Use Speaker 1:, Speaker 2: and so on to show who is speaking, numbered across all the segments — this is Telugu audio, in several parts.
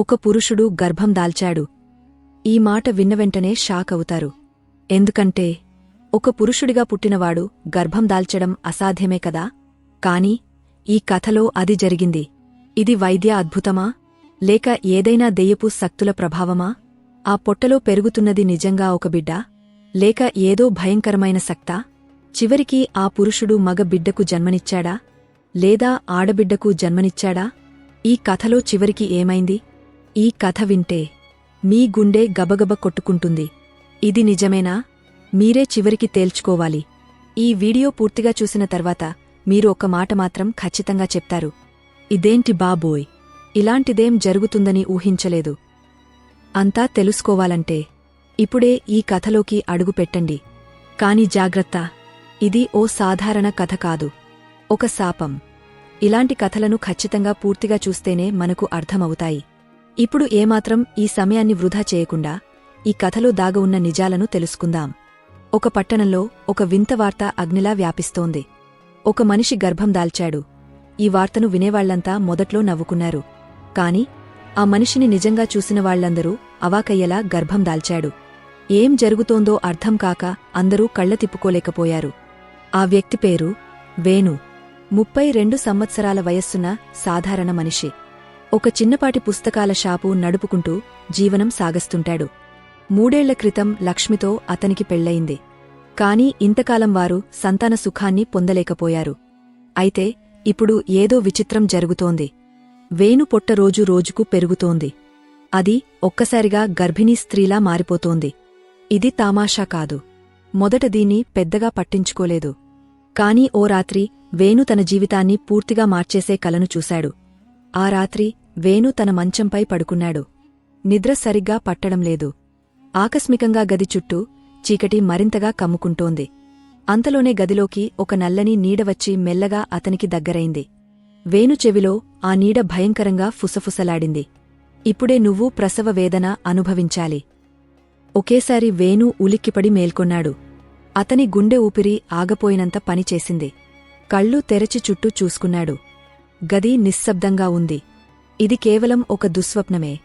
Speaker 1: ఒక పురుషుడు గర్భం దాల్చాడు. ఈ మాట విన్న వెంటనే షాక్ అవుతారు. ఎందుకంటే ఒక పురుషుడిగా పుట్టినవాడు గర్భం దాల్చడం అసాధ్యమే కదా? కాని ఈ కథలో అది జరిగింది. ఇది వైద్య అద్భుతమా? లేక ఏదైనా దెయ్యపు శక్తుల ప్రభావమా? ఆ పొట్టలో పెరుగుతున్నది నిజంగా ఒక బిడ్డ? లేక ఏదో భయంకరమైన సక్తా చివరికి ఆ పురుషుడు మగ బిడ్డకు జన్మనిచ్చాడా? లేదా ఆడబిడ్డకు జన్మనిచ్చాడా? ఈ కథలో చివరికి ఏమైంది? ఈ కథ వింటే మీ గుండె గబగబ కొట్టుకుంటుంది. ఇది నిజమేనా? మీరే చివరికి తేల్చుకోవాలి. ఈ వీడియో పూర్తిగా చూసిన తర్వాత మీరు ఒక మాట మాత్రం ఖచ్చితంగా చెప్తారు. ఇదేంటి బాబోయ్? ఇలాంటిదేం జరుగుతుందని ఊహించలేదు. అంతా తెలుసుకోవాలంటే ఇప్పుడే ఈ కథలోకి అడుగు పెట్టండి. కాని జాగ్రత్త ఇది ఓ సాధారణ కథ కాదు. ఒక శాపం. ఇలాంటి కథలను ఖచ్చితంగా పూర్తిగా చూస్తేనే మనకు అర్థమవుతాయి. ఇప్పుడు ఏమాత్రం ఈ సమయాన్ని వృధా చేయకుండా ఈ కథలో దాగ ఉన్న నిజాలను తెలుసుకుందాం. ఒక పట్టణంలో ఒక వింత వార్త అగ్నిలా వ్యాపిస్తోంది. ఒక మనిషి గర్భం దాల్చాడు. ఈ వార్తను వినేవాళ్ళంతా మొదట్లో నవ్వుకున్నారు. కాని ఆ మనిషిని నిజంగా చూసిన వాళ్ళందరూ అవాకయ్యలా గర్భం దాల్చాడు. ఏం జరుగుతోందో అర్థం కాక అందరూ కళ్ళ తిప్పుకోలేకపోయారు. ఆ వ్యక్తి పేరు వేణు. ముప్పై రెండు సంవత్సరాల వయస్సున్న సాధారణ మనిషి. ఒక చిన్నపాటి పుస్తకాల షాపు నడుపుకుంటూ జీవనం సాగస్తుంటాడు. మూడేళ్ళ క్రితం లక్ష్మితో అతనికి పెళ్ళయింది కాని ఇంతకాలం వారు సంతాన సుఖాన్ని పొందలేకపోయారు. అయితే ఇప్పుడు ఏదో విచిత్రం జరుగుతోంది. వేణు పొట్ట రోజు రోజుకు పెరుగుతోంది. అది ఒక్కసారిగా గర్భిణీ స్త్రీలా మారిపోతోంది. ఇది తామాషా కాదు. మొదట దీన్ని పెద్దగా పట్టించుకోలేదు. కాని ఓ రాత్రి వేణు తన జీవితాన్ని పూర్తిగా మార్చేసే కలను చూశాడు. ఆ రాత్రి వేణు తన మంచంపై పడుకున్నాడు. నిద్ర సరిగ్గా పట్టడం లేదు. ఆకస్మికంగా గది చుట్టూ చీకటి మరింతగా కమ్ముకుంటోంది. అంతలోనే గదిలోకి ఒక నల్లని నీడ వచ్చి మెల్లగా అతనికి దగ్గరైంది. వేణు చెవిలో ఆ నీడ భయంకరంగా ఫుసఫుసలాడింది. ఇప్పుడే నువ్వు ప్రసవ వేదన అనుభవించాలి. ఒకేసారి వేణు ఉలిక్కిపడి మేల్కొన్నాడు. అతని గుండె ఊపిరి ఆగపోయినంత పనిచేసింది. కళ్ళు తెరచి చుట్టూ చూసుకున్నాడు. గది నిశ్శబ్దంగా ఉంది. ఇది కేవలం ఒక దుస్వప్నమే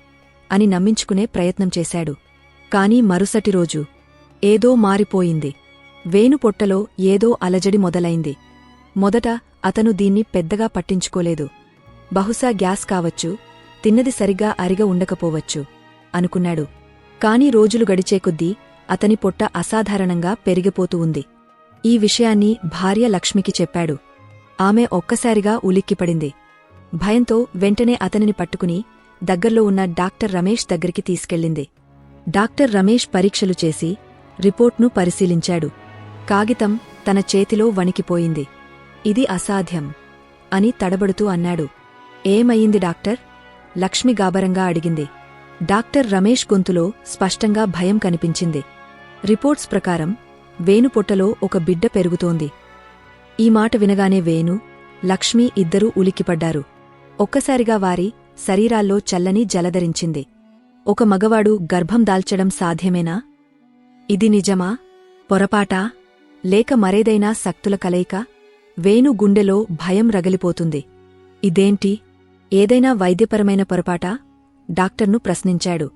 Speaker 1: అని నమ్మించుకునే ప్రయత్నం చేశాడు. కాని మరుసటి రోజు ఏదో మారిపోయింది. వేణు పొట్టలో ఏదో అలజడి మొదలైంది. మొదట అతను దీన్ని పెద్దగా పట్టించుకోలేదు. బహుశా గ్యాస్ కావచ్చు తిన్నది సరిగ్గా అరిగ ఉండకపోవచ్చు అనుకున్నాడు. కాని రోజులు గడిచే కొద్దీ అతని పొట్ట అసాధారణంగా పెరిగిపోతూ ఉంది. ఈ విషయాన్ని భార్య లక్ష్మికి చెప్పాడు. ఆమె ఒక్కసారిగా ఉలిక్కిపడింది. భయంతో వెంటనే అతనిని పట్టుకుని దగ్గర్లో ఉన్న డాక్టర్ రమేష్ దగ్గరికి తీసుకెళ్ళింది. డాక్టర్ రమేష్ పరీక్షలు చేసి రిపోర్ట్ను పరిశీలించాడు. కాగితం తన చేతిలో వణికిపోయింది. ఇది అసాధ్యం అని తడబడుతూ అన్నాడు. ఏమయ్యింది డాక్టర్? లక్ష్మి గాబరంగా అడిగింది. డాక్టర్ రమేష్ గొంతులో స్పష్టంగా భయం కనిపించింది. రిపోర్ట్స్ ప్రకారం వేణుపొట్టలో ఒక బిడ్డ పెరుగుతోంది. ఈ మాట వినగానే వేణు లక్ష్మి ఇద్దరూ ఉలిక్కిపడ్డారు. ఒక్కసారిగా వారి శరీరాల్లో చల్లని జలధరించింది. ఒక మగవాడు గర్భం దాల్చడం సాధ్యమేనా? ఇది నిజమా? పొరపాటా? లేక మరేదైనా శక్తుల కలయిక? వేణు గుండెలో భయం రగిలిపోతుంది. ఇదేంటి? ఏదైనా వైద్యపరమైన పొరపాటా? డాక్టర్ను ప్రశ్నించాడు.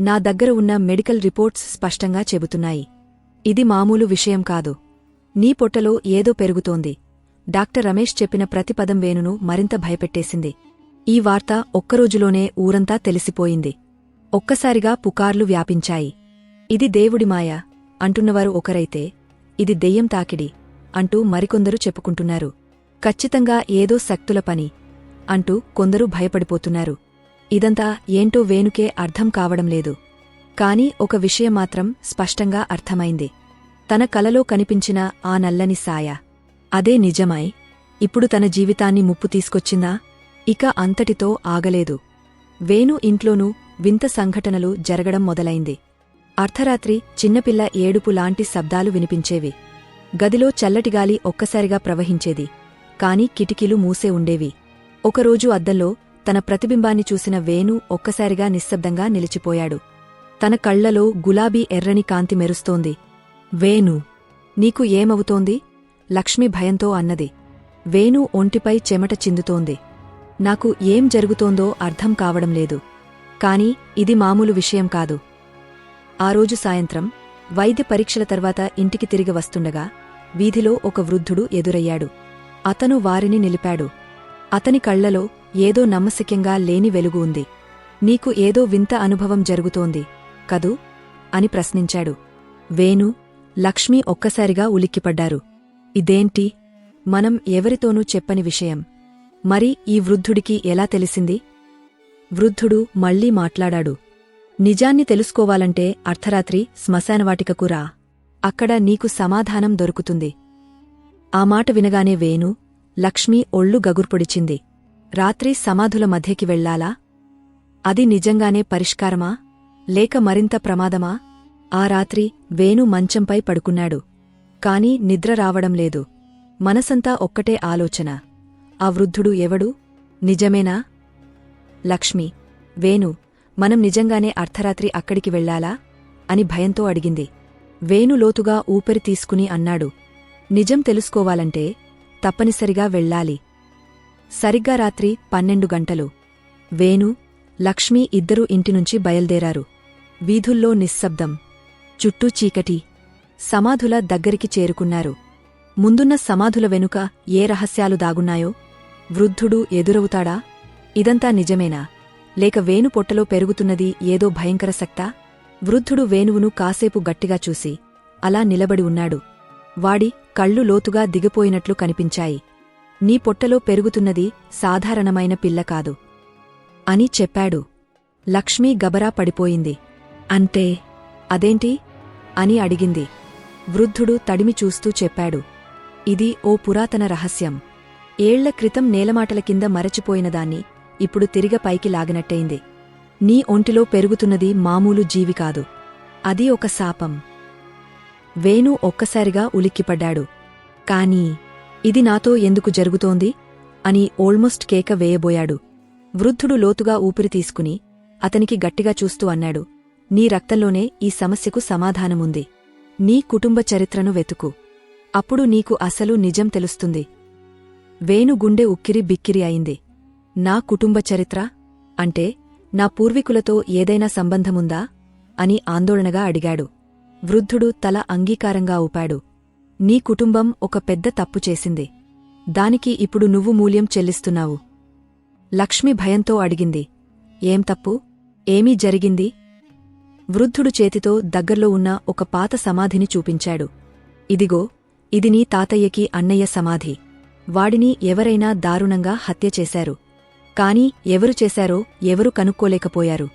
Speaker 1: నా దగ్గర ఉన్న మెడికల్ రిపోర్ట్స్ స్పష్టంగా చెబుతున్నాయి. ఇది మామూలు విషయం కాదు. నీ పొట్టలో ఏదో పెరుగుతోంది. డాక్టర్ రమేష్ చెప్పిన ప్రతి పదం వేణును మరింత భయపెట్టేసింది. ఈ వార్త ఒక్కరోజులోనే ఊరంతా తెలిసిపోయింది. ఒక్కసారిగా పుకార్లు వ్యాపించాయి. ఇది దేవుడి మాయ అంటున్నవారు ఒకరైతే ఇది దెయ్యం తాకిడి అంటూ మరికొందరు చెప్పుకుంటున్నారు. ఖచ్చితంగా ఏదో శక్తుల పని అంటూ కొందరు భయపడిపోతున్నారు. ఇదంతా ఏంటో వేణుకే అర్థం కావడం లేదు. కాని ఒక విషయం మాత్రం స్పష్టంగా అర్థమైంది. తన కలలో కనిపించిన ఆ నల్లని సాయ. అదే నిజమై ఇప్పుడు తన జీవితాన్ని ముప్పు తీసుకొచ్చిందా? ఇక అంతటితో ఆగలేదు. వేణు ఇంట్లోనూ వింత సంఘటనలు జరగడం మొదలైంది. అర్ధరాత్రి చిన్నపిల్ల ఏడుపు లాంటి శబ్దాలు వినిపించేవి. గదిలో చల్లటిగాలి ఒక్కసారిగా ప్రవహించేది. కాని కిటికీలు మూసే ఉండేవి. ఒకరోజు అద్దంలో తన ప్రతిబింబాన్ని చూసిన వేణు ఒక్కసారిగా నిశ్శబ్దంగా నిలిచిపోయాడు. తన కళ్ళలో గులాబీ ఎర్రని కాంతి మెరుస్తోంది. వేణు నీకు ఏమవుతోంది? లక్ష్మి భయంతో అన్నది. వేణు ఒంటిపై చెమట చిందుతోంది. నాకు ఏం జరుగుతోందో అర్థం కావడం లేదు. కాని ఇది మామూలు విషయం కాదు. ఆ రోజు సాయంత్రం వైద్య పరీక్షల తర్వాత ఇంటికి తిరిగి వస్తుండగా వీధిలో ఒక వృద్ధుడు ఎదురయ్యాడు. అతను వారిని నిలిపాడు. అతని కళ్ళలో ఏదో నమ్మశక్యంగా లేని వెలుగు ఉంది. నీకు ఏదో వింత అనుభవం జరుగుతోంది కదూ? అని ప్రశ్నించాడు. వేణు లక్ష్మి ఒక్కసారిగా ఉలిక్కిపడ్డారు. ఇదేంటి? మనం ఎవరితోనూ చెప్పని విషయం. మరి ఈ వృద్ధుడికి ఎలా తెలిసింది? వృద్ధుడు మళ్ళీ మాట్లాడాడు. నిజాన్ని తెలుసుకోవాలంటే అర్ధరాత్రి శ్మశానవాటికకు రా. అక్కడ నీకు సమాధానం దొరుకుతుంది. ఆ మాట వినగానే వేణు లక్ష్మి ఒళ్ళు గగుర్పొడిచింది. రాత్రి సమాధుల మధ్యకి వెళ్ళాలా? అది నిజంగానే పరిష్కారమా? లేక మరింత ప్రమాదమా? ఆ రాత్రి వేణు మంచంపై పడుకున్నాడు. కాని నిద్ర రావడం లేదు. మనసంతా ఒక్కటే ఆలోచన. ఆ వృద్ధుడు ఎవడు? నిజమేనా? లక్ష్మి వేణు మనం నిజంగానే అర్ధరాత్రి అక్కడికి వెళ్ళాలా? అని భయంతో అడిగింది. వేణు లోతుగా ఊపిరి తీసుకుని అన్నాడు. నిజం తెలుసుకోవాలంటే తప్పనిసరిగా వెళ్ళాలి. సరిగ్గా రాత్రి పన్నెండు గంటలు. వేణు లక్ష్మి ఇద్దరూ ఇంటినుంచి బయల్దేరారు. వీధుల్లో నిశ్శబ్దం. చుట్టూ చీకటి. సమాధుల దగ్గరికి చేరుకున్నారు. ముందున్న సమాధుల వెనుక ఏ రహస్యాలు దాగున్నాయో? వృద్ధుడు ఎదురవుతాడా? ఇదంతా నిజమేనా? లేక వేణు పొట్టలో పెరుగుతున్నది ఏదో భయంకర శక్తా వృద్ధుడు వేణువును కాసేపు గట్టిగా చూసి అలా నిలబడి ఉన్నాడు. వాడి కళ్ళు లోతుగా దిగిపోయినట్లు కనిపించాయి. నీ పొట్టలో పెరుగుతున్నది సాధారణమైన పిల్ల కాదు. అని చెప్పాడు. లక్ష్మీ గబరా పడిపోయింది. అంటే? అదేంటి? అని అడిగింది. వృద్ధుడు తడిమి చూస్తూ చెప్పాడు. ఇది ఓ పురాతన రహస్యం. ఏళ్ళ క్రితం నేలమాటల కింద మరచిపోయినదాన్ని ఇప్పుడు తిరిగ పైకి లాగినట్టయింది. నీ ఒంటిలో పెరుగుతున్నది మామూలు జీవి కాదు. అది ఒక శాపం. వేణు ఒక్కసారిగా ఉలిక్కిపడ్డాడు. కానీ ఇది నాతో ఎందుకు జరుగుతోంది? అని ఓల్మోస్ట్ కేక వేయబోయాడు. వృద్ధుడు లోతుగా ఊపిరి తీసుకుని అతనికి గట్టిగా చూస్తూ అన్నాడు. నీ రక్తంలోనే ఈ సమస్యకు సమాధానముంది. నీ కుటుంబ చరిత్రను వెతుకు. అప్పుడు నీకు అసలు నిజం తెలుస్తుంది. వేణు గుండె ఉక్కిరి బిక్కిరి అయింది. నా కుటుంబ చరిత్ర? అంటే నా పూర్వీకులతో ఏదైనా సంబంధముందా? అని ఆందోళనగా అడిగాడు. వృద్ధుడు తల అంగీకారంగా ఊపాడు. నీ కుటుంబం ఒక పెద్ద తప్పు చేసింది. దానికి ఇప్పుడు నువ్వు మూల్యం చెల్లిస్తున్నావు. లక్ష్మి భయంతో అడిగింది. ఏం తప్పు? ఏమీ జరిగింది? వృద్ధుడు చేతితో దగ్గర్లో ఉన్న ఒక పాత సమాధిని చూపించాడు. ఇదిగో ఇది నీ తాతయ్యకి అన్నయ్య సమాధి. వాడిని ఎవరైనా దారుణంగా హత్య చేశారు. కాని ఎవరు చేశారో ఎవరు కనుక్కోలేకపోయారు.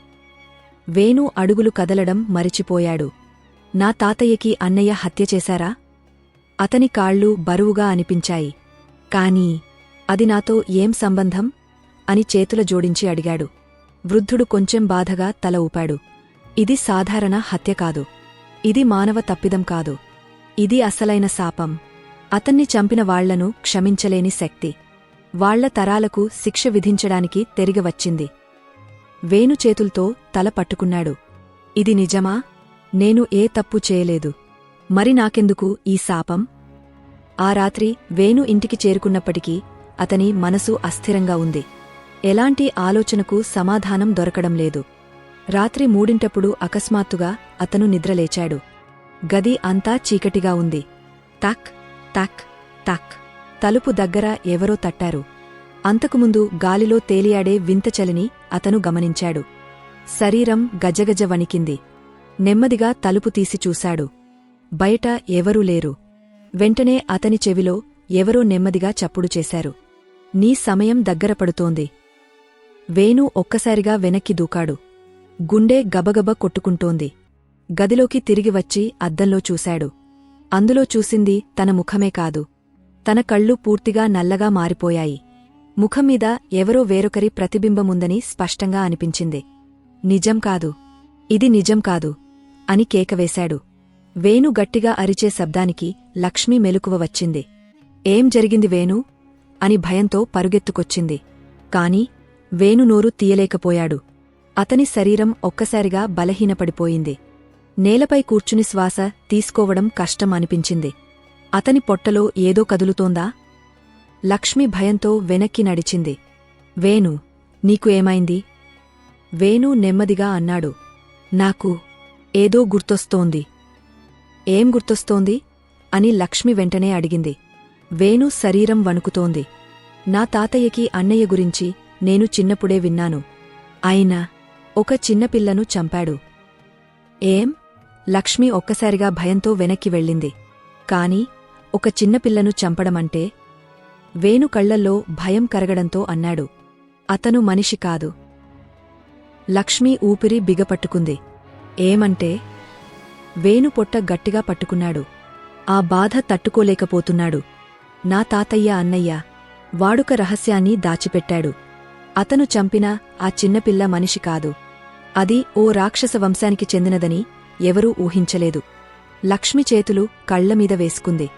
Speaker 1: వేణు అడుగులు కదలడం మరిచిపోయాడు. నా తాతయ్యకి అన్నయ్య హత్య చేశారా? అతని కాళ్ళు బరువుగా అనిపించాయి. కాని అది నాతో ఏం సంబంధం? అని చేతుల జోడించి అడిగాడు. వృద్ధుడు కొంచెం బాధగా తల ఊపాడు. ఇది సాధారణ హత్య కాదు. ఇది మానవ తప్పిదం కాదు. ఇది అసలైన శాపం. అతన్ని చంపిన వాళ్ళను క్షమించలేని శక్తి. వాళ్ళ తరాలకు శిక్ష విధించడానికి తెరిగవచ్చింది వేణు చేతుల్తో తల పట్టుకున్నాడు. ఇది నిజమా? నేను ఏ తప్పు చేయలేదు. మరి నాకెందుకు ఈ శాపం? ఆ రాత్రి వేణు ఇంటికి చేరుకున్నప్పటికీ అతని మనసు అస్థిరంగా ఉంది. ఎలాంటి ఆలోచనకు సమాధానం దొరకడం లేదు. రాత్రి మూడింటప్పుడు అకస్మాత్తుగా అతను నిద్రలేచాడు. గది అంతా చీకటిగా ఉంది. తక్ తక్ తక్. తలుపు దగ్గర ఎవరో తట్టారు. అంతకుముందు గాలిలో తేలియాడే వింతచలిని అతను గమనించాడు. శరీరం గజగజ వణికింది. నెమ్మదిగా తలుపు తీసి చూశాడు. బయట ఎవరూ లేరు. వెంటనే అతని చెవిలో ఎవరో నెమ్మదిగా చప్పుడు చేశారు. నీ సమయం దగ్గరపడుతోంది వేణు ఒక్కసారిగా వెనక్కి దూకాడు. గుండె గబగబ కొట్టుకుంటోంది. గదిలోకి తిరిగి వచ్చి అద్దంలో చూశాడు. అందులో చూసింది తన ముఖమే కాదు. తన కళ్ళు పూర్తిగా నల్లగా మారిపోయాయి. ముఖంమీద ఎవరో వేరొకరి ప్రతిబింబముందని స్పష్టంగా అనిపించింది. నిజం కాదు. ఇది నిజం కాదు. అని కేకవేశాడు. వేణు గట్టిగా అరిచే శబ్దానికి లక్ష్మి మెలకువ వచ్చింది. ఏం జరిగింది వేణు? అని భయంతో పరుగెత్తుకొచ్చింది. కాని వేణు నోరు తీయలేకపోయాడు. అతని శరీరం ఒక్కసారిగా బలహీనపడిపోయింది. నేలపై కూర్చుని శ్వాస తీసుకోవడం కష్టం అనిపించింది అతని పొట్టలో ఏదో కదులుతోందా? లక్ష్మి భయంతో వెనక్కి నడిచింది. వేణు నీకు ఏమైంది? వేణు నెమ్మదిగా అన్నాడు. నాకు ఏదో గుర్తొస్తోంది. ఏం గుర్తొస్తోంది? అని లక్ష్మి వెంటనే అడిగింది. వేణు శరీరం వణుకుతోంది. నా తాతయ్యకి అన్నయ్య గురించి నేను చిన్నప్పుడే విన్నాను. అయినా ఒక చిన్నపిల్లను చంపాడు. ఏం? లక్ష్మి ఒక్కసారిగా భయంతో వెనక్కి వెళ్ళింది. కాని ఒక చిన్నపిల్లను చంపడమంటే? వేణు కళ్ళల్లో భయం కరగడంతో అన్నాడు. అతను మనిషి కాదు. లక్ష్మి ఊపిరి బిగపట్టుకుంది. ఏమంటే? వేణు పొట్ట గట్టిగా పట్టుకున్నాడు. ఆ బాధ తట్టుకోలేకపోతున్నాడు. నా తాతయ్య అన్నయ్య వాడుక రహస్యాన్ని దాచిపెట్టాడు. అతను చంపిన ఆ చిన్నపిల్ల మనిషి కాదు. అది ఓ రాక్షస వంశానికి చెందినదని ఎవరూ ఊహించలేదు. లక్ష్మి చేతులు కళ్ళమీద వేసుకుంది.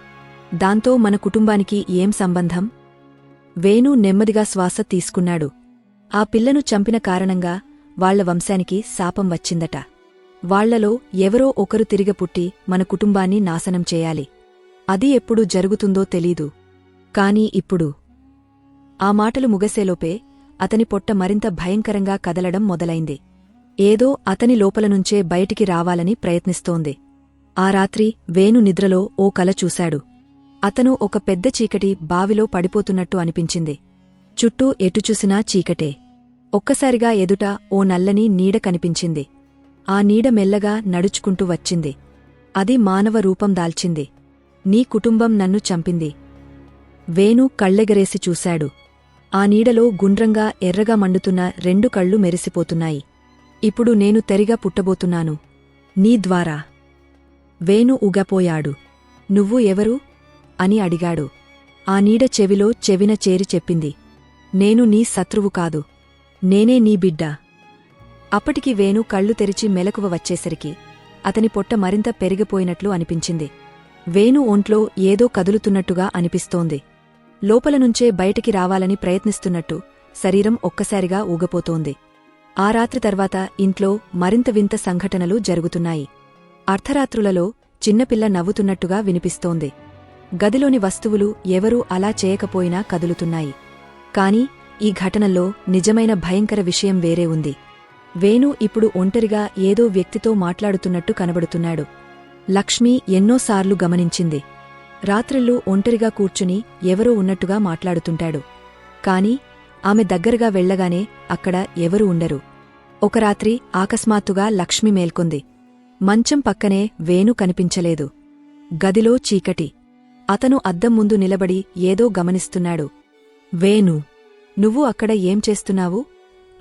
Speaker 1: దాంతో మన కుటుంబానికి ఏం సంబంధం? వేణు నెమ్మదిగా శ్వాస తీసుకున్నాడు. ఆ పిల్లను చంపిన కారణంగా వాళ్ళ వంశానికి శాపం వచ్చిందట. వాళ్ళలో ఎవరో ఒకరు తిరిగ పుట్టి మన కుటుంబాన్ని నాశనం చేయాలి. అది ఎప్పుడు జరుగుతుందో తెలీదు. కాని ఇప్పుడు. ఆ మాటలు ముగసేలోపే అతని పొట్ట మరింత భయంకరంగా కదలడం మొదలైంది. ఏదో అతని లోపలనుంచే బయటికి రావాలని ప్రయత్నిస్తోంది. ఆ రాత్రి వేణు నిద్రలో ఓ కల చూశాడు. అతను ఒక పెద్ద చీకటి బావిలో పడిపోతున్నట్టు అనిపించింది. చుట్టూ ఎటుచూసినా చీకటే. ఒక్కసారిగా ఎదుట ఓ నల్లని నీడ కనిపించింది. ఆ నీడ మెల్లగా నడుచుకుంటూ వచ్చింది. అది మానవ రూపం దాల్చింది. నీ కుటుంబం నన్ను చంపింది. వేణు కళ్ళెగరేసి చూశాడు. ఆ నీడలో గుండ్రంగా ఎర్రగా మండుతున్న రెండు కళ్ళు మెరిసిపోతున్నాయి. ఇప్పుడు నేను తెరిగా పుట్టబోతున్నాను. నీ ద్వారా. వేణు ఉగపోయాడు నువ్వు ఎవరు? అని అడిగాడు. ఆ నీడ చెవిలో చెవిన చేరి చెప్పింది. నేను నీ శత్రువు కాదు. నేనే నీ బిడ్డ. అప్పటికి వేణు కళ్ళు తెరిచి మెలకువ వచ్చేసరికి అతని పొట్ట మరింత పెరిగిపోయినట్లు అనిపించింది. వేణు ఒంట్లో ఏదో కదులుతున్నట్టుగా అనిపిస్తోంది. లోపలనుంచే బయటికి రావాలని ప్రయత్నిస్తున్నట్టు శరీరం ఒక్కసారిగా ఊగపోతోంది. ఆ రాత్రి తర్వాత ఇంట్లో మరింత వింత సంఘటనలు జరుగుతున్నాయి. అర్ధరాత్రులలో చిన్నపిల్ల నవ్వుతున్నట్టుగా వినిపిస్తోంది. గదిలోని వస్తువులు ఎవరూ అలా చేయకపోయినా కదులుతున్నాయి. కాని ఈ ఘటనల్లో నిజమైన భయంకర విషయం వేరే ఉంది. వేణు ఇప్పుడు ఒంటరిగా ఏదో వ్యక్తితో మాట్లాడుతున్నట్టు కనబడుతున్నాడు. లక్ష్మి ఎన్నోసార్లు గమనించింది. రాత్రిళ్ళు ఒంటరిగా కూర్చుని ఎవరో ఉన్నట్టుగా మాట్లాడుతుంటాడు. కాని ఆమె దగ్గరగా వెళ్ళగానే అక్కడ ఎవరు ఉండరు. ఒక రాత్రి ఆకస్మాత్తుగా లక్ష్మి మేల్కొంది. మంచం పక్కనే వేణు కనిపించలేదు. గదిలో చీకటి. అతను అద్దం ముందు నిలబడి ఏదో గమనిస్తున్నాడు. వేణు నువ్వు అక్కడ ఏం చేస్తున్నావు?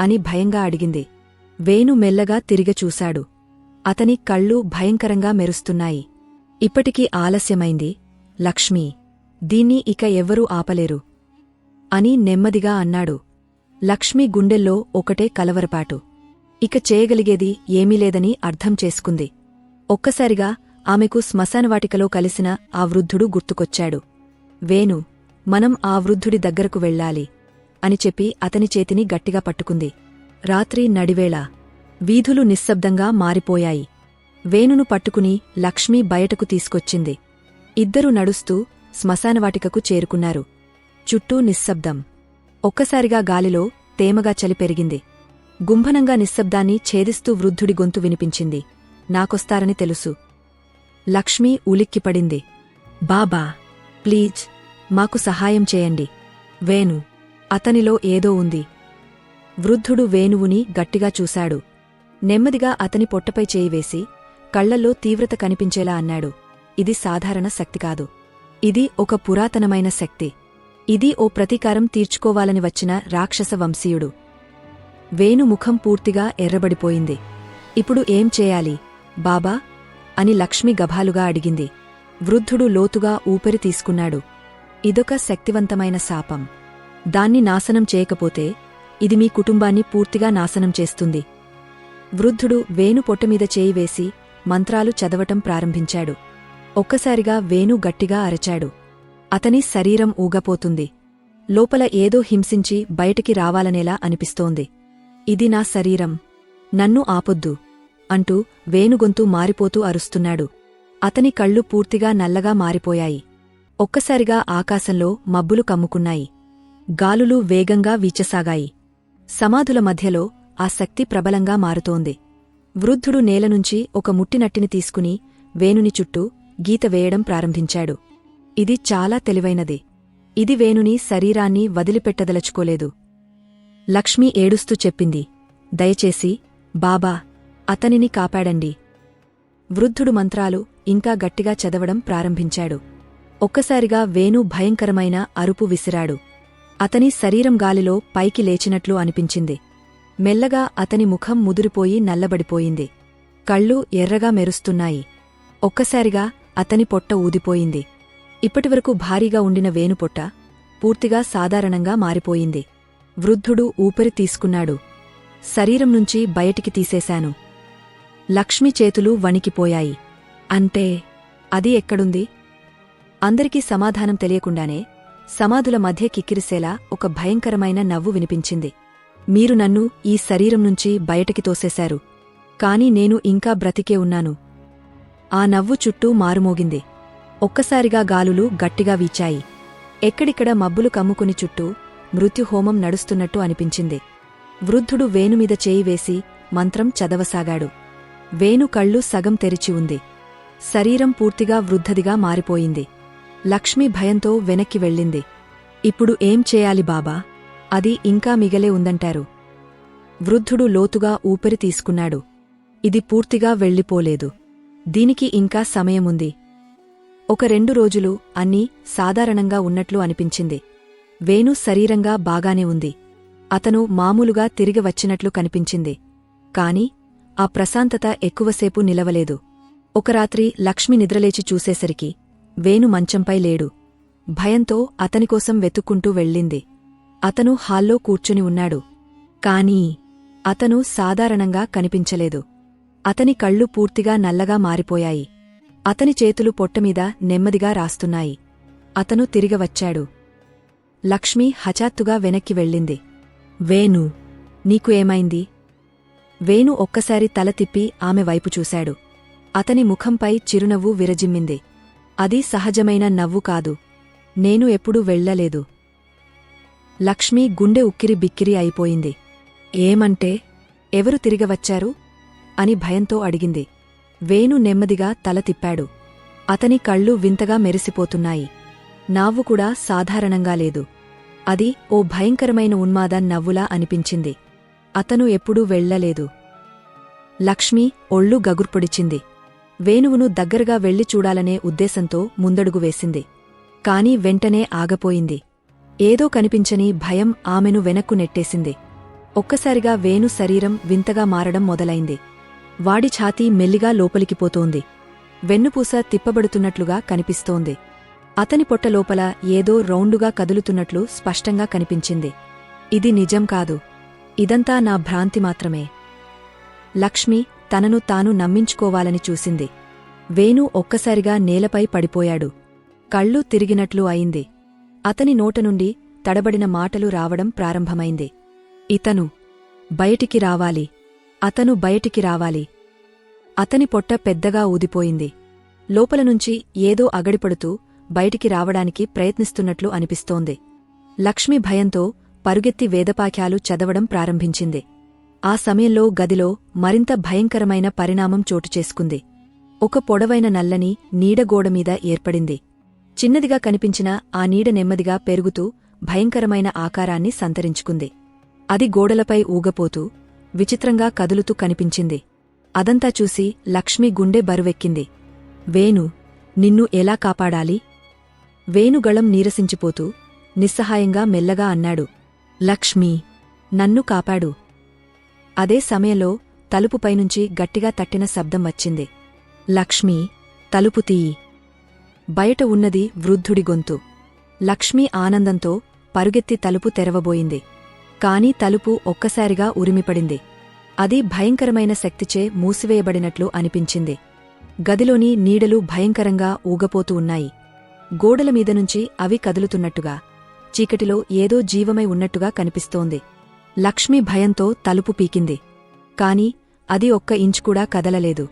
Speaker 1: అని భయంగా అడిగింది. వేణు మెల్లగా తిరిగచూశాడు అతని కళ్ళు భయంకరంగా మెరుస్తున్నాయి. ఇప్పటికీ ఆలస్యమైంది. లక్ష్మీ దీన్ని ఇక ఎవ్వరూ ఆపలేరు. అని నెమ్మదిగా అన్నాడు. లక్ష్మి గుండెల్లో ఒకటే కలవరపాటు. ఇక చేయగలిగేది ఏమీ లేదని అర్థం చేసుకుంది. ఒక్కసారిగా ఆమెకు శ్మశానవాటికలో కలిసిన ఆ వృద్ధుడు గుర్తుకొచ్చాడు. వేణు మనం ఆ వృద్ధుడి దగ్గరకు వెళ్ళాలి అని చెప్పి అతని చేతిని గట్టిగా పట్టుకుంది. రాత్రి నడివేళ వీధులు నిశ్శబ్దంగా మారిపోయాయి. వేణును పట్టుకుని లక్ష్మి బయటకు తీసుకొచ్చింది. ఇద్దరూ నడుస్తూ శ్మశానవాటికకు చేరుకున్నారు. చుట్టూ నిశ్శబ్దం. ఒక్కసారిగా గాలిలో తేమగా చలి పెరిగింది. గుంభనంగా నిశ్శబ్దాన్ని ఛేదిస్తూ వృద్ధుడి గొంతు వినిపించింది. నాకొస్తారని తెలుసు. లక్ష్మి ఉలిక్కిపడింది. బాబా ప్లీజ్ మాకు సహాయం చేయండి. వేణు అతనిలో ఏదో ఉంది. వృద్ధుడు వేణువుని గట్టిగా చూశాడు. నెమ్మదిగా అతని పొట్టపై చేయివేసి కళ్ళల్లో తీవ్రత కనిపించేలా అన్నాడు. ఇది సాధారణ శక్తి కాదు. ఇది ఒక పురాతనమైన శక్తి. ఇది ఓ ప్రతీకారం తీర్చుకోవాలని వచ్చిన రాక్షస వంశీయుడు. వేణు ముఖం పూర్తిగా ఎర్రబడిపోయింది. ఇప్పుడు ఏం చేయాలి? బాబా? అని లక్ష్మి గభాలుగా అడిగింది. వృద్ధుడు లోతుగా ఊపిరి తీసుకున్నాడు. ఇదొక శక్తివంతమైన శాపం. దాన్ని నాశనం చేయకపోతే ఇది మీ కుటుంబాన్ని పూర్తిగా నాశనం చేస్తుంది. వృద్ధుడు వేణు పొట్టమీద చేయి వేసి మంత్రాలు చదవటం ప్రారంభించాడు. ఒక్కసారిగా వేణు గట్టిగా అరచాడు. అతని శరీరం ఊగపోతుంది. లోపల ఏదో హింసించి బయటికి రావాలనేలా అనిపిస్తోంది. ఇది నా శరీరం. నన్ను ఆపొద్దు. అంటూ వేణుగొంతు మారిపోతూ అరుస్తున్నాడు. అతని కళ్ళు పూర్తిగా నల్లగా మారిపోయాయి. ఒక్కసారిగా ఆకాశంలో మబ్బులు కమ్ముకున్నాయి. గాలులు వేగంగా వీచసాగాయి. సమాధుల మధ్యలో ఆ శక్తి ప్రబలంగా మారుతోంది. వృద్ధుడు నేలనుంచి ఒక ముట్టినట్టిని తీసుకుని వేణుని చుట్టూ గీత వేయడం ప్రారంభించాడు. ఇది చాలా తెలివైనది. ఇది వేణుని శరీరాన్ని వదిలిపెట్టదలచుకోలేదు. లక్ష్మి ఏడుస్తూ చెప్పింది. దయచేసి బాబా అతనిని కాపాడండి. వృద్ధుడు మంత్రాలు ఇంకా గట్టిగా చదవడం ప్రారంభించాడు. ఒక్కసారిగా వేణు భయంకరమైన అరుపు విసిరాడు. అతని శరీరం గాలిలో పైకి లేచినట్లు అనిపించింది. మెల్లగా అతని ముఖం ముదిరిపోయి నల్లబడిపోయింది. కళ్ళు ఎర్రగా మెరుస్తున్నాయి. ఒక్కసారిగా అతని పొట్ట ఊదిపోయింది. ఇప్పటివరకు భారీగా ఉండిన వేణుపొట్ట పూర్తిగా సాధారణంగా మారిపోయింది. వృద్ధుడు ఊపిరి తీసుకున్నాడు. శరీరం నుంచి బయటికి తీసేశాను. లక్ష్మి చేతులు వణికిపోయాయి. అంటే అది ఎక్కడుంది? అందరికీ సమాధానం తెలియకుండానే సమాధుల మధ్య కిక్కిరిసేలా ఒక భయంకరమైన నవ్వు వినిపించింది. మీరు నన్ను ఈ శరీరం నుంచి బయటకి తోసేశారు. కాని నేను ఇంకా బ్రతికే ఉన్నాను. ఆ నవ్వు చుట్టూ మారుమోగింది. ఒక్కసారిగా గాలులు గట్టిగా వీచాయి. ఎక్కడిక్కడ మబ్బులు కమ్ముకుని చుట్టూ మృత్యుహోమం నడుస్తున్నట్టు అనిపించింది. వృద్ధుడు వేణుమీద చేయి వేసి మంత్రం చదవసాగాడు. వేణు కళ్ళు సగం తెరిచి ఉంది. శరీరం పూర్తిగా వృద్ధదిగా మారిపోయింది. లక్ష్మి భయంతో వెనక్కి వెళ్ళింది. ఇప్పుడు ఏం చేయాలి బాబా? అది ఇంకా మిగలే ఉందంటారు. వృద్ధుడు లోతుగా ఊపిరి తీసుకున్నాడు. ఇది పూర్తిగా వెళ్ళిపోలేదు. దీనికి ఇంకా సమయముంది. ఒక రెండు రోజులు అన్నీ సాధారణంగా ఉన్నట్లు అనిపించింది. వేణు శరీరంగా బాగానే ఉంది. అతను మామూలుగా తిరిగి వచ్చినట్లు కనిపించింది. కాని ఆ ప్రశాంతత ఎక్కువసేపు నిలవలేదు. ఒక రాత్రి లక్ష్మి నిద్రలేచి చూసేసరికి వేణు మంచంపై లేడు. భయంతో అతనికోసం వెతుక్కుంటూ వెళ్ళింది. అతను హాల్లో కూర్చుని ఉన్నాడు. కానీ అతను సాధారణంగా కనిపించలేదు. అతని కళ్ళు పూర్తిగా నల్లగా మారిపోయాయి. అతని చేతులు పొట్టమీద నెమ్మదిగా రాస్తున్నాయి. అతను తిరిగవచ్చాడు లక్ష్మి హఠాత్తుగా వెనక్కి వెళ్ళింది. వేణు నీకు ఏమైంది? వేణు ఒక్కసారి తల తిప్పి ఆమె వైపు చూశాడు. అతని ముఖంపై చిరునవ్వు విరజిమ్మింది. అది సహజమైన నవ్వు కాదు. నేను ఎప్పుడూ వెళ్ళలేదు. లక్ష్మి గుండె ఉక్కిరి బిక్కిరి అయిపోయింది. ఏమంటే ఎవరు తిరిగవచ్చారు అని భయంతో అడిగింది. వేణు నెమ్మదిగా తల తిప్పాడు. అతని కళ్ళు వింతగా మెరిసిపోతున్నాయి. నావ్వు కూడా సాధారణంగా లేదు. అది ఓ భయంకరమైన ఉన్మాదం నవ్వులా అనిపించింది. అతను ఎప్పుడూ వెళ్ళలేదు. లక్ష్మి ఒళ్ళు గగుర్పొడిచింది. వేణువును దగ్గరగా వెళ్ళి చూడాలనే ఉద్దేశంతో ముందడుగు వేసింది. కాని వెంటనే ఆగపోయింది. ఏదో కనిపించని భయం ఆమెను వెనక్కు నెట్టేసింది. ఒక్కసారిగా వేణు శరీరం వింతగా మారడం మొదలైంది. వాడి ఛాతీ మెల్లిగా లోపలికిపోతోంది వెన్నుపూస తిప్పబడుతున్నట్లుగా కనిపిస్తోంది. అతని పొట్టలోపల ఏదో రౌండుగా కదులుతున్నట్లు స్పష్టంగా కనిపించింది. ఇది నిజం కాదు. ఇదంతా నా భ్రాంతి మాత్రమే. లక్ష్మి తనను తాను నమ్మించుకోవాలని చూసింది. వేణు ఒక్కసారిగా నేలపై పడిపోయాడు. కళ్ళు తిరిగినట్లు అయింది. అతని నోట నుండి తడబడిన మాటలు రావడం ప్రారంభమైంది. ఇతను బయటికి రావాలి. అతను బయటికి రావాలి. అతని పొట్ట పెద్దగా ఊదిపోయింది. లోపలనుంచి ఏదో అగడిపడుతూ బయటికి రావడానికి ప్రయత్నిస్తున్నట్లు అనిపిస్తోంది. లక్ష్మి భయంతో పరుగెత్తి వేదపాఖ్యాలు చదవడం ప్రారంభించింది. ఆ సమయంలో గదిలో మరింత భయంకరమైన పరిణామం చోటుచేసుకుంది ఒక పొడవైన నల్లని నీడగోడమీద ఏర్పడింది. చిన్నదిగా కనిపించిన ఆ నీడ నెమ్మదిగా పెరుగుతూ భయంకరమైన ఆకారాన్ని సంతరించుకుంది. అది గోడలపై ఊగపోతూ విచిత్రంగా కదులుతూ కనిపించింది. అదంతా చూసి లక్ష్మి గుండె బరువెక్కింది. వేణు నిన్ను ఎలా కాపాడాలి? వేణుగళం నీరసించిపోతూ నిస్సహాయంగా మెల్లగా అన్నాడు. లక్ష్మీ నన్ను కాపాడు. అదే సమయంలో తలుపుపైనుంచి గట్టిగా తట్టిన శబ్దం వచ్చింది. లక్ష్మీ తలుపు తీయి. బయట ఉన్నది వృద్ధుడి గొంతు. లక్ష్మీ ఆనందంతో పరుగెత్తి తలుపు తెరవబోయింది. కాని తలుపు ఒక్కసారిగా ఉరిమిపడింది. అది భయంకరమైన శక్తిచే మూసివేయబడినట్లు అనిపించింది. గదిలోని నీడలు భయంకరంగా ఊగపోతూ ఉన్నాయి. గోడలమీదనుంచి అవి కదులుతున్నట్టుగా చీకటిలో ఏదో జీవమై ఉన్నట్టుగా కనిపిస్తోంది. లక్ష్మి భయంతో తలుపు పీకింది. కాని అది ఒక్క ఇంచు కూడా కదలలేదు.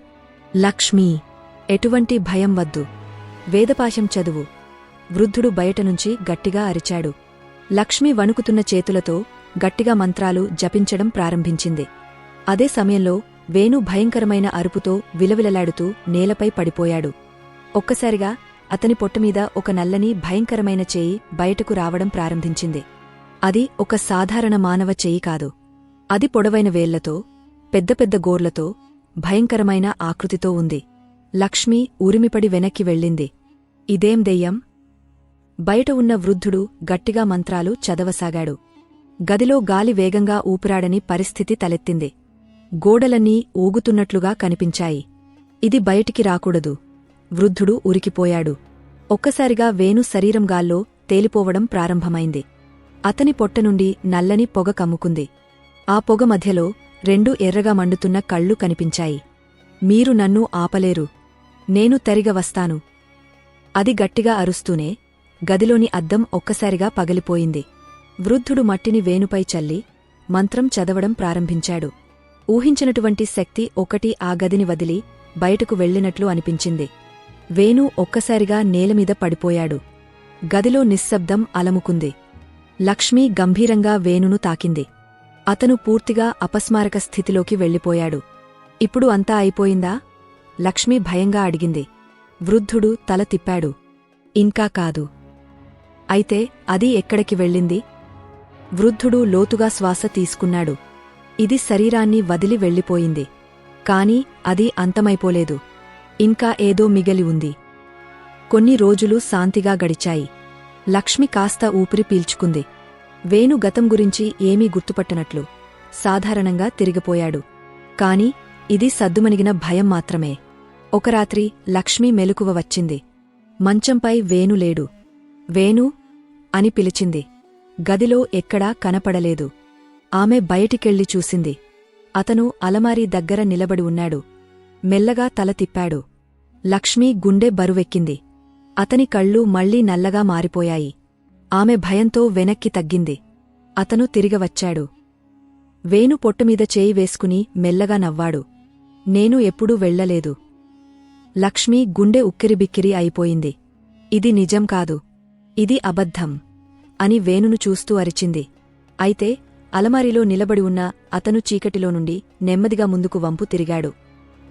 Speaker 1: లక్ష్మీ ఎటువంటి భయం వద్దు. వేదపాశం చదువు. వృద్ధుడు బయటనుంచి గట్టిగా అరిచాడు. లక్ష్మి వణుకుతున్న చేతులతో గట్టిగా మంత్రాలు జపించడం ప్రారంభించింది. అదే సమయంలో వేణు భయంకరమైన అరుపుతో విలవిలలాడుతూ నేలపై పడిపోయాడు. ఒక్కసారిగా అతని పొట్టమీద ఒక నల్లని భయంకరమైన చేయి బయటకు రావడం ప్రారంభించింది. అది ఒక సాధారణ మానవ చెయ్యి కాదు. అది పొడవైన వేళ్ళతో పెద్ద పెద్ద గోర్లతో భయంకరమైన ఆకృతితో ఉంది. లక్ష్మి ఉరిమిపడి వెనక్కి వెళ్ళింది. ఇదేం దెయ్యం? బయట ఉన్న వృద్ధుడు గట్టిగా మంత్రాలు చదవసాగాడు. గదిలో గాలి వేగంగా ఊపిరాడని పరిస్థితి తలెత్తింది. గోడలన్నీ ఊగుతున్నట్లుగా కనిపించాయి. ఇది బయటికి రాకూడదు. వృద్ధుడు ఉరికిపోయాడు. ఒక్కసారిగా వేణు శరీరం గాల్లో తేలిపోవడం ప్రారంభమైంది. అతని పొట్ట నుండి నల్లని పొగ కమ్ముకుంది. ఆ పొగ మధ్యలో రెండు ఎర్రగా మండుతున్న కళ్ళు కనిపించాయి. మీరు నన్ను ఆపలేరు. నేను తరిగ వస్తాను. అది గట్టిగా అరుస్తూనే గదిలోని అద్దం ఒక్కసారిగా పగిలిపోయింది. వృద్ధుడు మట్టిని వేణుపై చల్లి మంత్రం చదవడం ప్రారంభించాడు. ఊహించినటువంటి శక్తి ఒకటి ఆ గదిని వదిలి బయటకు వెళ్ళినట్లు అనిపించింది. వేణు ఒక్కసారిగా నేలమీద పడిపోయాడు. గదిలో నిశ్శబ్దం అలముకుంది. లక్ష్మి గంభీరంగా వేణును తాకింది. అతను పూర్తిగా అపస్మారక స్థితిలోకి వెళ్ళిపోయాడు. ఇప్పుడు అంతా అయిపోయిందా? లక్ష్మి భయంగా అడిగింది. వృద్ధుడు తల తిప్పాడు. ఇంకా కాదు. అయితే అది ఎక్కడికి వెళ్ళింది? వృద్ధుడు లోతుగా శ్వాస తీసుకున్నాడు. ఇది శరీరాన్ని వదిలి వెళ్ళిపోయింది. కాని అది అంతమైపోలేదు. ఇంకా ఏదో మిగలి ఉంది. కొన్ని రోజులు శాంతిగా గడిచాయి. లక్ష్మి కాస్త ఊపిరి పీల్చుకుంది. వేణు గతం గురించి ఏమీ గుర్తుపట్టనట్లు సాధారణంగా తిరిగిపోయాడు. కాని ఇది సద్దుమణిగిన భయం మాత్రమే. ఒక రాత్రి లక్ష్మి మెలకువ వచ్చింది. మంచంపై వేణు లేడు. వేణు అని పిలిచింది. గదిలో ఎక్కడా కనపడలేదు. ఆమె బయటికెళ్ళి చూసింది. అతను అలమారీ దగ్గర నిలబడి ఉన్నాడు. మెల్లగా తల తిప్పాడు. లక్ష్మీ గుండె బరువెక్కింది. అతని కళ్ళు మళ్ళీ నల్లగా మారిపోయాయి. ఆమె భయంతో వెనక్కి తగ్గింది. అతను తిరిగవచ్చాడు. వేణు పొట్టుమీద చేయి వేసుకుని మెల్లగా నవ్వాడు. నేను ఎప్పుడూ వెళ్ళలేదు లక్ష్మి గుండె ఉక్కిరిబిక్కిరి అయిపోయింది. ఇది నిజం కాదు. ఇది అబద్ధం. అని వేణును చూస్తూ అరిచింది. అయితే అలమారిలో నిలబడి ఉన్న అతను చీకటిలో నుండి నెమ్మదిగా ముందుకు వంపు తిరిగాడు.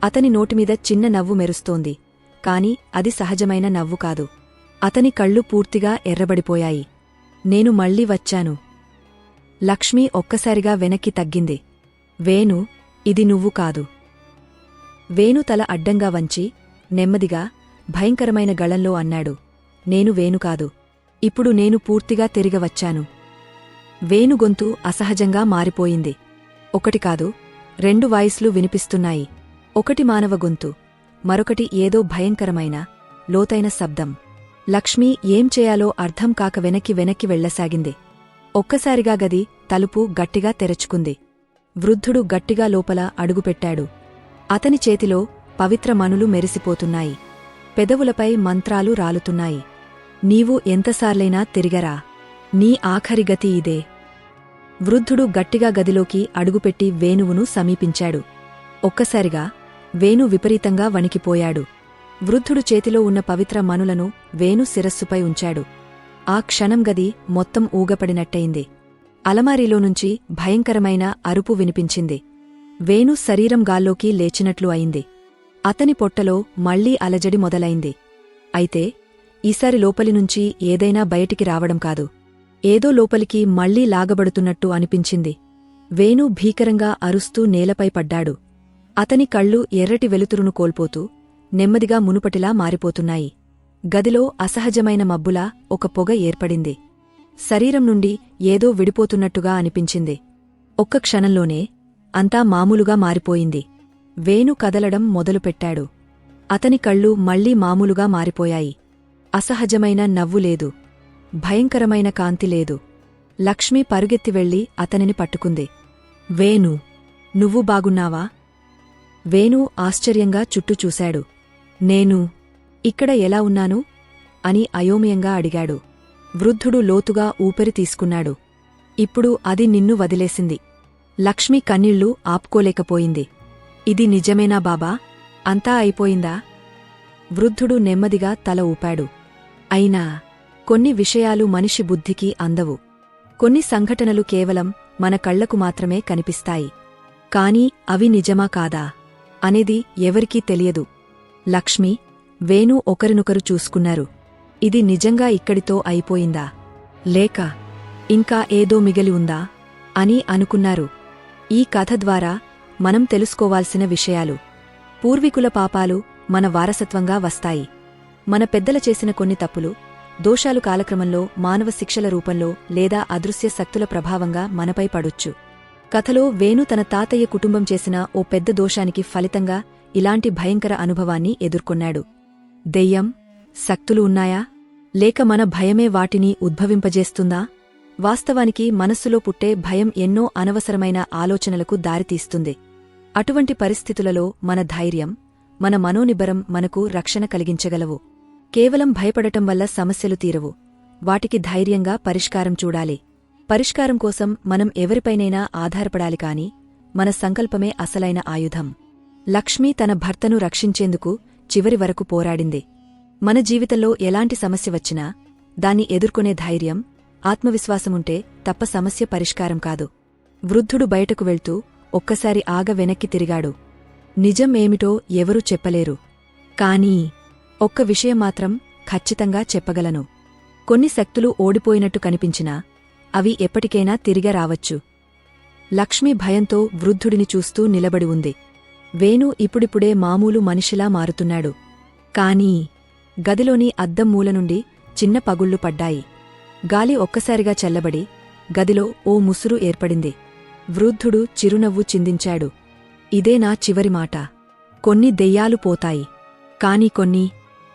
Speaker 1: అతని నోటిమీద చిన్న నవ్వు మెరుస్తోంది. కాని అది సహజమైన నవ్వు కాదు. అతని కళ్ళు పూర్తిగా ఎర్రబడిపోయాయి. నేను మళ్ళీ వచ్చాను. లక్ష్మి ఒక్కసారిగా వెనక్కి తగ్గింది. వేణు ఇది నువ్వు కాదు. వేణు తల అడ్డంగా వంచి నెమ్మదిగా భయంకరమైన గళంలో అన్నాడు. నేను వేణు కాదు. ఇప్పుడు నేను పూర్తిగా తిరిగవచ్చాను వేణుగొంతు అసహజంగా మారిపోయింది. ఒకటి కాదు రెండు వాయిస్లు వినిపిస్తున్నాయి. ఒకటి మానవ గొంతు మరొకటి ఏదో భయంకరమైన లోతైన శబ్దం. లక్ష్మి ఏం చేయాలో అర్థం కాక వెనక్కి వెనక్కి వెళ్ళసాగింది ఒక్కసారిగా గది తలుపు గట్టిగా తెరచుకుంది. వృద్ధుడు గట్టిగా లోపల అడుగుపెట్టాడు. అతని చేతిలో పవిత్ర మనులు మెరిసిపోతున్నాయి. పెదవులపై మంత్రాలు రాలుతున్నాయి. నీవు ఎంతసార్లైనా తిరిగరా. నీ ఆఖరి గతి ఇదే. వృద్ధుడు గట్టిగా గదిలోకి అడుగుపెట్టి వేణువును సమీపించాడు. ఒక్కసారిగా వేణు విపరీతంగా వణికిపోయాడు. వృద్ధుడు చేతిలో ఉన్న పవిత్ర మనులను వేణు శిరస్సుపై ఉంచాడు. ఆ క్షణం గది మొత్తం ఊగపడినట్టయింది. అలమారీలో నుంచి భయంకరమైన అరుపు వినిపించింది. వేణు శరీరం గాల్లోకి లేచినట్లు అయింది. అతని పొట్టలో మళ్ళీ అలజడి మొదలైంది. అయితే ఈసారి లోపలి నుంచి ఏదైనా బయటికి రావడం కాదు. ఏదో లోపలికి మళ్ళీ లాగబడుతున్నట్టు అనిపించింది. వేణు భీకరంగా అరుస్తూ నేలపై పడ్డాడు. అతని కళ్ళు ఎర్రటి వెలుతురును కోల్పోతూ నెమ్మదిగా మునుపటిలా మారిపోతున్నాయి. గదిలో అసహజమైన మబ్బులా ఒక పొగ ఏర్పడింది. శరీరం నుండి ఏదో విడిపోతున్నట్టుగా అనిపించింది. ఒక్క క్షణంలోనే అంతా మామూలుగా మారిపోయింది. వేణు కదలడం మొదలుపెట్టాడు. అతని కళ్ళు మళ్ళీ మామూలుగా మారిపోయాయి. అసహజమైన నవ్వు లేదు. భయంకరమైన కాంతి లేదు. లక్ష్మి పరుగెత్తి వెళ్ళి అతనిని పట్టుకుంది. వేణు నువ్వు బాగున్నావా? వేణు ఆశ్చర్యంగా చుట్టూ చూశాడు. నేను ఇక్కడ ఎలా ఉన్నాను? అని అయోమయంగా అడిగాడు. వృద్ధుడు లోతుగా ఊపిరి తీసుకున్నాడు. ఇప్పుడు అది నిన్ను వదిలేసింది. లక్ష్మి కన్నీళ్ళు ఆపుకోలేకపోయింది. ఇది నిజమేనా బాబా? అంతా అయిపోయిందా? వృద్ధుడు నెమ్మదిగా తల ఊపాడు. అయినా కొన్ని విషయాలు మనిషి బుద్ధికి అందవు. కొన్ని సంఘటనలు కేవలం మన కళ్ళకు మాత్రమే కనిపిస్తాయి. కాని అవి నిజమా కాదా? అనేది ఎవరికీ తెలియదు. లక్ష్మి వేణు ఒకరినొకరు చూసుకున్నారు. ఇది నిజంగా ఇక్కడితో అయిపోయిందా? లేక ఇంకా ఏదో మిగిలి ఉందా? అని అనుకున్నారు. ఈ కథ ద్వారా మనం తెలుసుకోవాల్సిన విషయాలు. పూర్వీకుల పాపాలు మన వారసత్వంగా వస్తాయి. మన పెద్దల చేసిన కొన్ని తప్పులు దోషాలు కాలక్రమంలో మానవ శిక్షల రూపంలో లేదా అదృశ్య శక్తుల ప్రభావంగా మనపై పడొచ్చు. కథలో వేణు తన తాతయ్య కుటుంబం చేసిన ఓ పెద్ద దోషానికి ఫలితంగా ఇలాంటి భయంకర అనుభవాన్ని ఎదుర్కొన్నాడు. దెయ్యం శక్తులు ఉన్నాయా? లేక మన భయమే వాటిని ఉద్భవింపజేస్తుందా? వాస్తవానికి మనస్సులో పుట్టే భయం ఎన్నో అనవసరమైన ఆలోచనలకు దారితీస్తుంది. అటువంటి పరిస్థితులలో మన ధైర్యం మన మనోనిబ్బరం మనకు రక్షణ కలిగించగలవు. కేవలం భయపడటం వల్ల సమస్యలు తీరవు. వాటికి ధైర్యంగా పరిష్కారం చూడాలి. పరిష్కారం కోసం మనం ఎవరిపైనైనా ఆధారపడాలి కాని మన సంకల్పమే అసలైన ఆయుధం. లక్ష్మి తన భర్తను రక్షించేందుకు చివరి వరకు పోరాడింది. మన జీవితంలో ఎలాంటి సమస్య వచ్చినా దాన్ని ఎదుర్కొనే ధైర్యం ఆత్మవిశ్వాసముంటే తప్ప సమస్య పరిష్కారం కాదు. వృద్ధుడు బయటకు వెళ్తూ ఒక్కసారి ఆగ వెనక్కి తిరిగాడు. నిజం ఏమిటో ఎవరూ చెప్పలేరు. కానీ ఒక్క విషయం మాత్రం ఖచ్చితంగా చెప్పగలను. కొన్ని శక్తులు ఓడిపోయినట్టు కనిపించినా అవి ఎప్పటికైనా తిరిగి రావచ్చు. లక్ష్మి భయంతో వృద్ధుడిని చూస్తూ నిలబడి ఉంది. వేణు ఇప్పుడిప్పుడే మామూలు మనిషిలా మారుతున్నాడు. కానీ గదిలోని అద్దం మూల నుండి చిన్న పగుళ్ళు పడ్డాయి. గాలి ఒక్కసారిగా చల్లబడి గదిలో ఓ ముసురు ఏర్పడింది. వృద్ధుడు చిరునవ్వు చిందించాడు. ఇదే నా చివరి మాట. కొన్ని దెయ్యాలు పోతాయి. కాని కొన్ని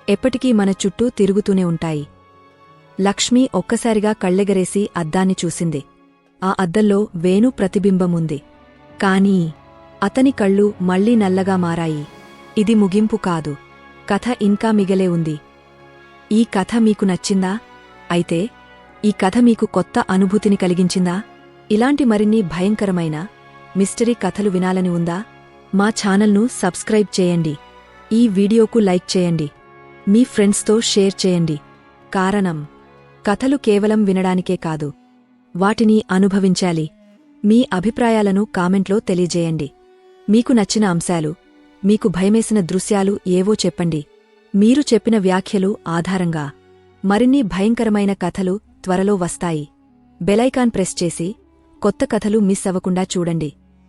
Speaker 1: ఎప్పటికీ మన చుట్టూ తిరుగుతూనే ఉంటాయి. లక్ష్మి ఒక్కసారిగా కళ్ళెగరేసి అద్దాన్ని చూసింది. ఆ అద్దంలో వేణు ప్రతిబింబముంది. కానీ అతని కళ్ళు మళ్ళీ నల్లగా మారాయి. ఇది ముగింపు కాదు. కథ ఇంకా మిగలే ఉంది. ఈ కథ మీకు నచ్చిందా? అయితే ఈ కథ మీకు కొత్త అనుభూతిని కలిగించిందా? ఇలాంటి మరిన్ని భయంకరమైన మిస్టరీ కథలు వినాలని ఉందా? మా ఛానల్ను సబ్స్క్రైబ్ చేయండి. ఈ వీడియోకు లైక్ చేయండి. మీ ఫ్రెండ్స్తో షేర్ చేయండి. కారణం కథలు కేవలం వినడానికే కాదు. వాటిని అనుభవించాలి. మీ అభిప్రాయాలను కామెంట్లో తెలియజేయండి. మీకు నచ్చిన అంశాలు మీకు భయమేసిన దృశ్యాలు ఏవో చెప్పండి. మీరు చెప్పిన వ్యాఖ్యలు ఆధారంగా మరిన్ని భయంకరమైన కథలు త్వరలో వస్తాయి. బెలైకాన్ ప్రెస్ చేసి కొత్త కథలు మిస్ అవ్వకుండా చూడండి.